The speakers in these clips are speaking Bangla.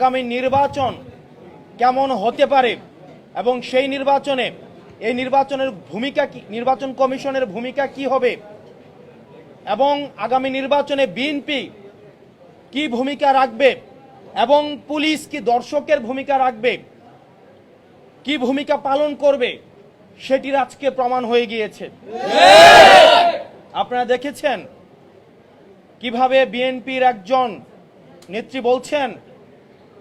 আগামী নির্বাচন কেমন হতে পারে? এবং সেই নির্বাচনে, এই নির্বাচনের ভূমিকা কি, নির্বাচন কমিশনের ভূমিকা কি হবে? এবং আগামী নির্বাচনে বিএনপি কি ভূমিকা রাখবে? এবং পুলিশ কি দর্শকের ভূমিকা রাখবে? কি ভূমিকা পালন করবে? সেটির আজকে প্রমাণ হয়ে গিয়েছে। আপনারা দেখেছেন কীভাবে বিএনপির একজন নেত্রী বলছেন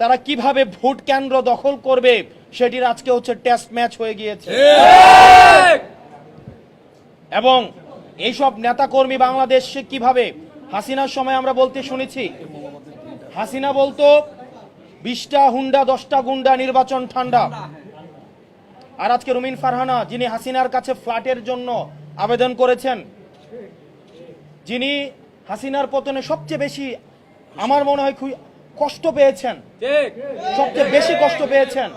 তারা কীভাবে ভোট কেন্দ্র দখল করবে সেটির আজকে হচ্ছে টেস্ট ম্যাচ হয়ে গিয়েছে। এবং এইসব নেতাকর্মী বাংলাদেশে কীভাবে? হাসিনার সময় আমরা বলতে শুনেছি। হাসিনা বলতো, বিশটা হুন্ডা, দশটা গুন্ডা, নির্বাচন ঠান্ডা। আর আজকে রুমিন ফারহানা, যিনি হাসিনার কাছে ফ্ল্যাটের জন্য আবেদন করেছেন, যিনি হাসিনার পতনে সবচেয়ে বেশি, আমার মনে হয় কষ্ট পেয়েছেন। সবচেয়ে বেশি কষ্ট পেয়েছেন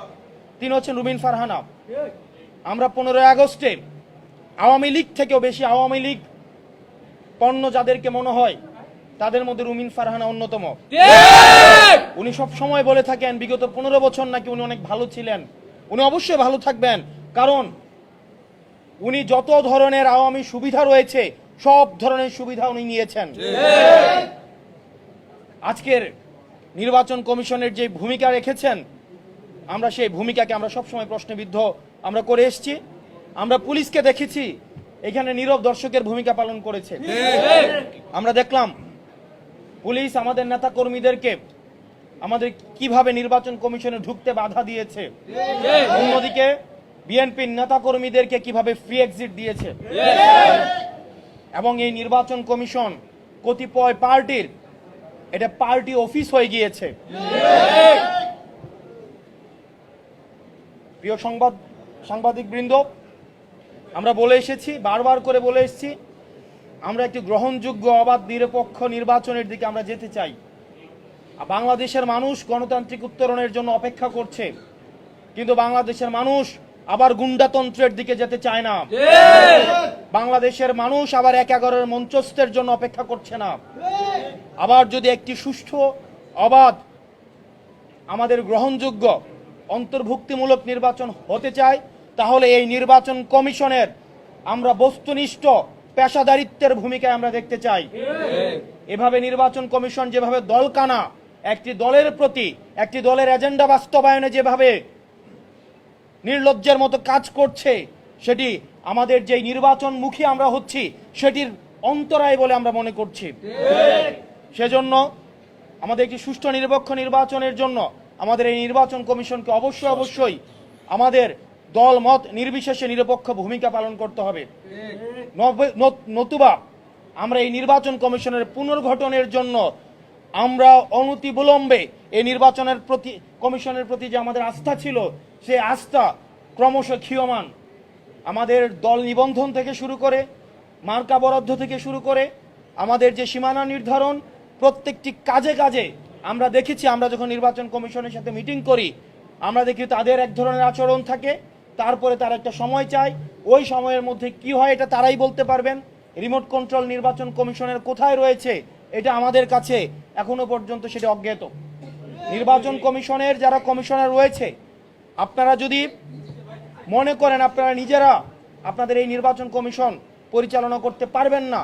তিনি হচ্ছেন রুমিন ফারহানা। আমরা পনেরোই আগস্টে আওয়ামী লীগ থেকেও বেশি আওয়ামী লীগ পণ্য যাদেরকে মনে হয় তাদের মধ্যে রুমিন ফারহানা অন্যতম। উনি সব সময় বলে থাকেন বিগত পনেরো বছর নাকি উনি অনেক ভালো ছিলেন। উনি অবশ্যই ভালো থাকবেন কারণ উনি যত ধরনের আওয়ামী সুবিধা রয়েছে সব ধরনের সুবিধা উনি নিয়েছেন। আজকের নির্বাচন কমিশনের যে ভূমিকা রেখেছেন, আমরা সেই ভূমিকাকে আমরা সবসময় প্রশ্নবিদ্ধ আমরা করে এসেছি। আমরা পুলিশকে দেখেছি, এখানে নীরব দর্শকের ভূমিকা পালন করেছে। আমরা দেখলাম, পুলিশ আমাদের নেতা কর্মীদেরকে আমাদের কীভাবে নির্বাচন কমিশনে ঢুকতে বাধা দিয়েছে। অন্যদিকে, বিএনপির নেতা কর্মীদেরকে কীভাবে ফ্রি এক্সিট দিয়েছে। এবং এই নির্বাচন কমিশন কতিপয় পার্টির এটা পার্টি অফিস হয়ে গিয়েছে। প্রিয় সংবাদ সাংবাদিক বৃন্দ আমরা বলে এসেছি বারবার করে বলে এসেছি আমরা একটি গ্রহণযোগ্য অবাধ নিরপেক্ষ নির্বাচনের দিকে আমরা যেতে চাই। আর বাংলাদেশের মানুষ গণতান্ত্রিক উত্তরণের জন্য অপেক্ষা করছে। কিন্তু বাংলাদেশের মানুষ আবার গুন্ডাতন্ত্রের দিকে যেতে চায় না। বাংলাদেশের মানুষ আবার এক এগারোর মঞ্চস্থের জন্য অপেক্ষা করছে না। আবার যদি একটি সুষ্ঠু অবাধ আমাদের গ্রহণযোগ্য অন্তর্ভুক্তিমূলক নির্বাচন হতে চায়, তাহলে এই নির্বাচন কমিশনের আমরা বস্তুনিষ্ঠ পেশাদারিত্বের ভূমিকায় আমরা দেখতে চাই। এভাবে নির্বাচন কমিশন যেভাবে দলকানা, একটি দলের প্রতি, একটি দলের এজেন্ডা বাস্তবায়নে যেভাবে নির্লজ্জের মতো কাজ করছে, সেটি আমাদের যে নির্বাচনমুখী আমরা হচ্ছি, সেটির অন্তরায় বলে আমরা মনে করছি। সেজন্য আমাদের একটি সুষ্ঠু নিরপেক্ষ নির্বাচনের জন্য আমাদের এই নির্বাচন কমিশনকে অবশ্যই অবশ্যই আমাদের দল মত নির্বিশেষে নিরপেক্ষ ভূমিকা পালন করতে হবে। নত- নতুবা আমরা এই নির্বাচন কমিশনের পুনর্গঠনের জন্য আমরা অনতি বিলম্বে এই নির্বাচনের প্রতি, কমিশনের প্রতি যে আমাদের আস্থা ছিল, সে আস্থা ক্রমশ ক্ষীয়মান। আমাদের দল নিবন্ধন থেকে শুরু করে, মার্কা বরাদ্দ থেকে শুরু করে, আমাদের যে সীমানা নির্ধারণ প্রত্যেকটি কাজে কাজে আমরা দেখেছি, আমরা যখন নির্বাচন কমিশনের সাথে মিটিং করি, আমরা দেখি তাদের এক ধরনের আচরণ থাকে, তারপরে তারা একটা সময় চায় ওই সময়ের মধ্যে কি হয় এটা তারাই বলতে পারবেন। রিমোট কন্ট্রোল নির্বাচন কমিশনের কোথায় রয়েছে, এটা আমাদের কাছে এখনও পর্যন্ত সেটা অজ্ঞাত। নির্বাচন কমিশনের যারা কমিশনার রয়েছে, আপনারা যদি মনে করেন আপনারা নিজেরা আপনাদের এই নির্বাচন কমিশন পরিচালনা করতে পারবেন না,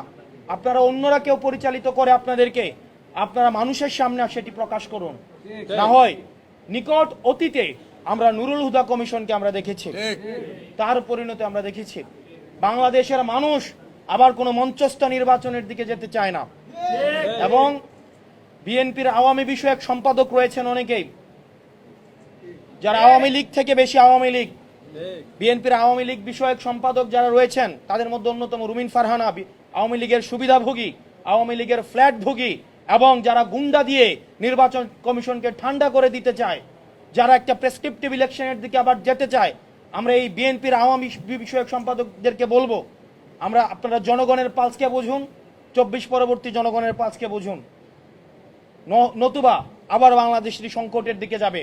আপনারা অন্যরা কেউ পরিচালিত করে আপনাদেরকে আপনারা মানুষের সামনে সেটি প্রকাশ করুন। না হয় নিকট অতীতে আমরা নুরুল হুদা কমিশনকে আমরা দেখেছি। তার পরিণতি আমরা দেখেছি। বাংলাদেশের মানুষ আবার কোনো মঞ্চস্থ নির্বাচনের দিকে যেতে চায় না। এবং বিএনপির আওয়ামী বিষয়ক সম্পাদক রয়েছেন অনেকেই। যারা আওয়ামী লীগ থেকে বেশি আওয়ামী লীগ। বিএনপির আওয়ামী লীগ বিষয়ক সম্পাদক যারা রয়েছেন তাদের মধ্যে অন্যতম রুমিন ফারহানা আওয়ামী লীগের সুবিধাভোগী আওয়ামী লীগের ফ্ল্যাট ভোগী এবং যারা গুন্ডা দিয়ে নির্বাচন কমিশনকে ঠান্ডা করে দিতে চায়, যারা একটা প্রেসক্রিপটিভ ইলেকশনের দিকে আবার যেতে চায়, আমরা এই বিএনপির আওয়ামী বিষয়ক সম্পাদকদেরকে বলব, আমরা আপনারা জনগণের পালসকে বুঝুন, চব্বিশ পরবর্তী জনগণের পালসকে বুঝুন। নতুবা আবার বাংলাদেশের সংকটের দিকে যাবে।